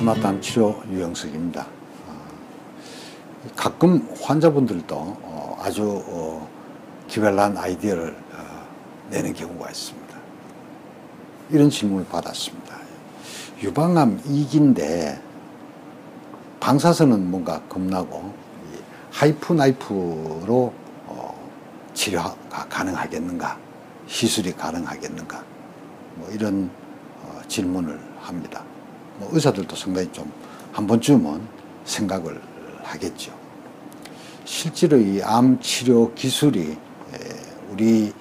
이마담 치료 유영석입니다. 어, 가끔 환자분들도 어, 아주 어, 기발한 아이디어를 내는 경우가 있습니다. 이런 질문을 받았습니다. 유방암 2기인데 방사선은 뭔가 겁나고 하이프 나이프로 치료가 가능하겠는가 시술이 가능하겠는가 뭐 이런 질문을 합니다. 뭐 의사들도 상당히 좀 한 번쯤은 생각을 하겠죠. 실제로 이 암 치료 기술이 우리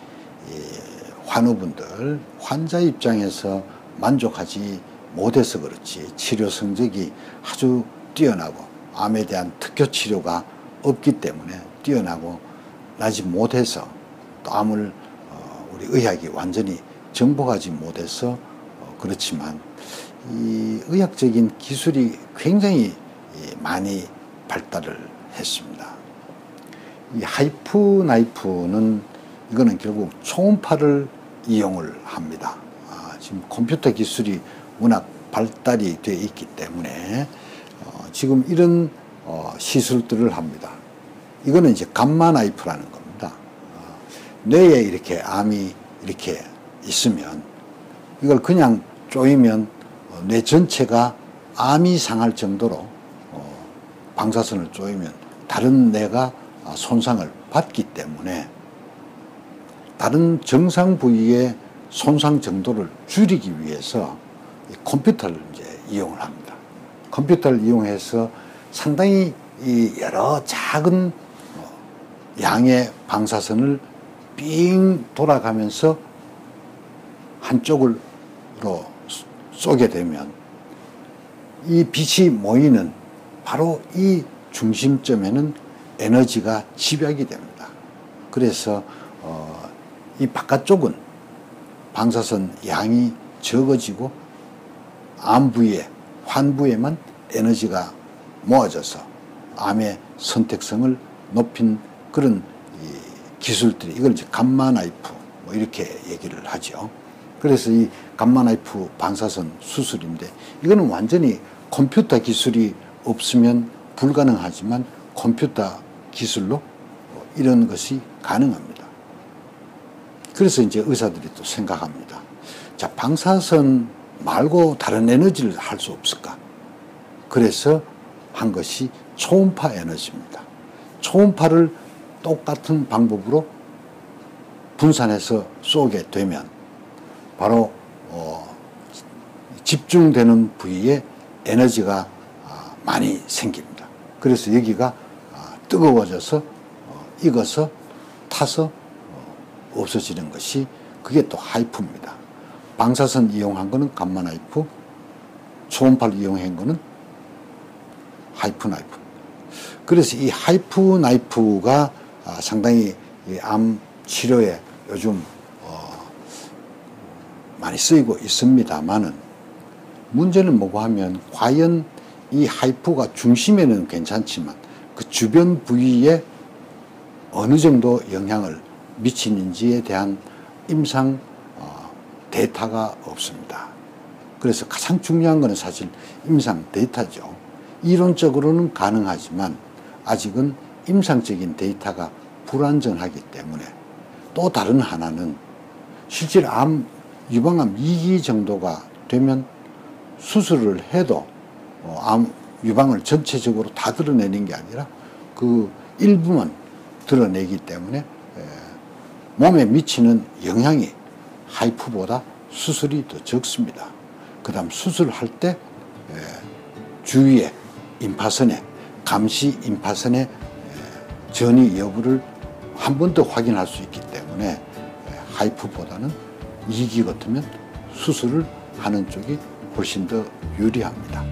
환우분들 환자 입장에서 만족하지 못해서 그렇지 치료 성적이 아주 뛰어나고 암에 대한 특효 치료가 없기 때문에 뛰어나고 나지 못해서 또 암을 어, 우리 의학이 완전히 정복하지 못해서 어, 그렇지만 이 의학적인 기술이 굉장히 많이 발달을 했습니다. 이 하이프 나이프는 이거는 결국 초음파를 이용을 합니다. 아, 지금 컴퓨터 기술이 워낙 발달이 되어 있기 때문에 어, 지금 이런 어, 시술들을 합니다. 이거는 이제 감마 나이프라는 겁니다. 어, 뇌에 이렇게 암이 이렇게 있으면 이걸 그냥 쪼이면 뇌 전체가 암이 상할 정도로 어, 방사선을 쪼이면 다른 뇌가 손상을 받기 때문에 다른 정상 부위의 손상 정도를 줄이기 위해서 컴퓨터를 이제 이용을 합니다. 컴퓨터를 이용해서 상당히 이 여러 작은 어, 양의 방사선을 삥 돌아가면서 한쪽으로 쏘게 되면 이 빛이 모이는 바로 이 중심점에는 에너지가 집약이 됩니다. 그래서 어, 이 바깥쪽은 방사선 양이 적어지고 암 부위에 환 부위에만 에너지가 모아져서 암의 선택성을 높인 그런 기술들이 이걸 이제 감마 나이프 뭐 이렇게 얘기를 하죠. 그래서 이 감마나이프 방사선 수술인데 이거는 완전히 컴퓨터 기술이 없으면 불가능하지만 컴퓨터 기술로 이런 것이 가능합니다. 그래서 이제 의사들이 또 생각합니다. 자, 방사선 말고 다른 에너지를 할 수 없을까? 그래서 한 것이 초음파 에너지입니다. 초음파를 똑같은 방법으로 분산해서 쏘게 되면 바로 어, 집중되는 부위에 에너지가 아, 많이 생깁니다. 그래서 여기가 아, 뜨거워져서 어, 익어서 타서 어, 없어지는 것이 그게 또 하이프입니다. 방사선 이용한 거는 감마 나이프, 초음파를 이용한 거는 하이프 나이프. 그래서 이 하이프 나이프가 아, 상당히 암 치료에 요즘 많이 쓰이고 있습니다만은 문제는 뭐고 하면 과연 이 하이프가 중심에는 괜찮지만 그 주변 부위에 어느 정도 영향을 미치는지에 대한 임상 어, 데이터가 없습니다. 그래서 가장 중요한 것은 사실 임상 데이터죠. 이론적으로는 가능하지만 아직은 임상적인 데이터가 불완전하기 때문에 또 다른 하나는 실제로 암 유방암 2기 정도가 되면 수술을 해도 어, 암 유방을 전체적으로 다 드러내는 게 아니라 그 일부만 드러내기 때문에 몸에 미치는 영향이 하이프보다 수술이 더 적습니다. 그 다음 수술할 때 주위에 임파선에 감시 임파선의 전이 여부를 한 번 더 확인할 수 있기 때문에 하이프보다는 2기 같으면 수술을 하는 쪽이 훨씬 더 유리합니다.